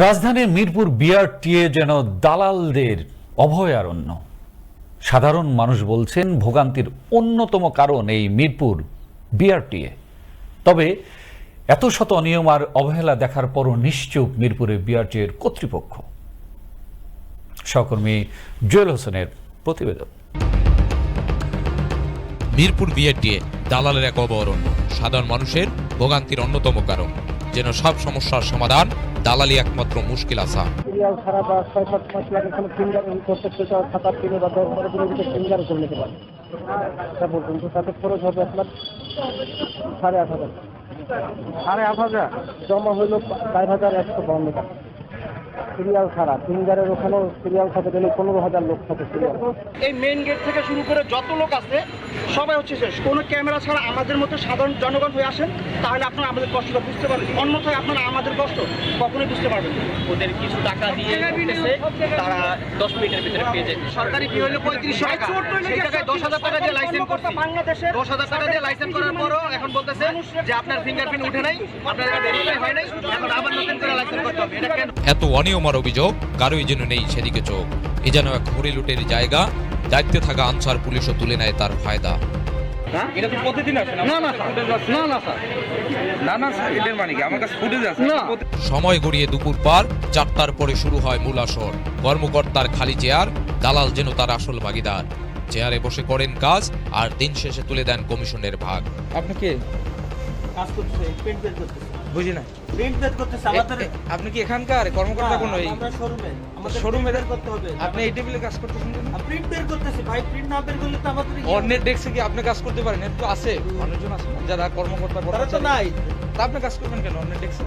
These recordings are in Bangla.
রাজধানীর মিরপুর বিআরটিএ যেন দালালদের অভয়ারণ্য। সাধারণ মানুষ বলছেন ভোগান্তির অন্যতম কারণ এই মিরপুর বিআরটিএ। তবে এত শত অনিয়ম আর অবহেলা দেখার পরও নিশ্চুপ মিরপুরে বিআরটিএর কর্তৃপক্ষ। সহকর্মী জুয়েল হোসেনের প্রতিবেদন। মিরপুর বিএডিএ দালালের এক অবরণ্য সাধারণ মানুষের ভোগান্তির অন্যতম কারণ। যেন সব সমস্যার সমাধান দালালি একমাত্র মুশকিল আসা সিরিয়াল ছাড়া ছয় সাত মাস লাগে কোনো ফিঙ্গার প্রত্যেকটা সাত আট দিনে বা দশ বারো দিনের ভিতরে নিতে পারে। তা পর্যন্ত তাতে খরচ হবে আপনার সাড়ে আট হাজার। সাড়ে আট হাজার? জমা হইল চার হাজার একশো বাউন্ন টাকা। সিরিয়াল ছাড়া ফিঙ্গারের ওখানেও সিরিয়াল থাকে গেলে পনেরো হাজার লোক থাকে সিরিয়াল। এই মেইন গেট থেকে শুরু করে যত লোক আছে সবাই হচ্ছে শেষ। কোনো ক্যামেরা ছাড়া আমাদের মতো সাধারণ জনগণ হয়ে আসেন তাহলে আপনারা আমাদের কষ্টটা বুঝতে পারবেন। অন্যথায় আপনারা আমাদের কষ্ট কখনোই বুঝতে পারবেন ওদের কিছু টাকা দিয়ে তারা দশ মিনিটের ভিতরে পেয়ে যাবে সরকারি ফি হলো পঁয়ত্রিশশো টাকা। সেই টাকায় দশ হাজার টাকা দিয়ে লাইসেন্স করছি। বাংলাদেশে দশ হাজার টাকা দিয়ে লাইসেন্স করার পরও এখন বলতেছে যে আপনার ফিঙ্গারপ্রিন্ট উঠে নাই আপনার ভেরিফাই হয় নাই এখন আবার নতুন করে লাইসেন্স এত অনিয়ম আর অভিযোগ কারোই যেন নেই সেদিকে চোখ। এ যেন এক হরিলুটের জায়গা দায়িত্বে থাকা আনসার পুলিশও তুলে নেয় তার ফায়দা। এটা তো প্রতিদিন আসে না না না না না না না এটার মানে কি? আমার কাছে ফুটেজ আছে। সময় গড়িয়ে দুপুর পার চারটার পরে শুরু হয় মূল আসর। কর্মকর্তার খালি চেয়ার দালাল যেন তার আসল ভাগিদার। চেয়ারে বসে করেন কাজ আর দিন শেষে তুলে দেন কমিশনের ভাগ। আপনি কে? কাজ করতেছে। বুঝি না। আপনি কি এখানকার কর্মকর্তা কোনো শোরুমে করতে আপনি এই টেবিলে কাজ করতেছেন প্রিন্ট বের করতেছি ভাই প্রিন্ট না বের করলে তো আমাদের ইয়ে- অন্যের ডেস্কে কি আপনি কাজ করতে পারেন? এর তো আছে মানুষজন আছে যারা কর্মকর্তা তারা তো নাই। তা আপনি কাজ করবেন কেন? অন্যের ডেস্কে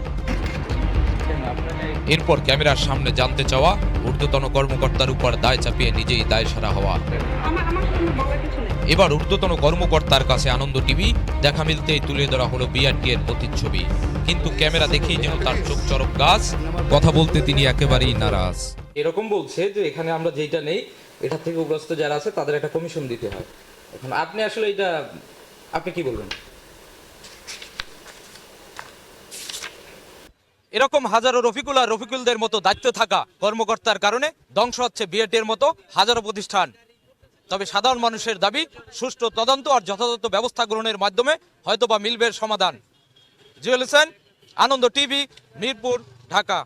এরপর ক্যামেরার সামনে জানতে চাওয়া ঊর্ধ্বতন কর্মকর্তার উপর দায় চাপিয়ে নিজেই দায় সারা হওয়া। এবার ঊর্ধ্বতন কর্মকর্তার কাছে আনন্দ টিভি দেখা মিলতেই তুলে ধরা হলো বিআরটি এর প্রতিচ্ছবি। কিন্তু ক্যামেরা দেখেই যেন তার চোখ চরক গাছ কথা বলতে তিনি একেবারেই নারাজ। এরকম বলছে যে এখানে আমরা যেটা নেই এটা থেকে গ্রস্ত যারা আছে তাদের একটা কমিশন দিতে হয়। এখন আপনি আসলে এটা আপনি কি বলবেন? এরকম হাজারো রফিকুল আর রফিকুলদের মতো দায়িত্ব থাকা কর্মকর্তার কারণে ধ্বংস হচ্ছে বিএটি এর মতো হাজারো প্রতিষ্ঠান। তবে সাধারণ মানুষের দাবি, সুষ্ঠু তদন্ত আর যথাযথ ব্যবস্থা গ্রহণের মাধ্যমে হয়তোবা মিলবে সমাধান। জুয়েল হোসেন আনন্দ টিভি, মিরপুর, ঢাকা।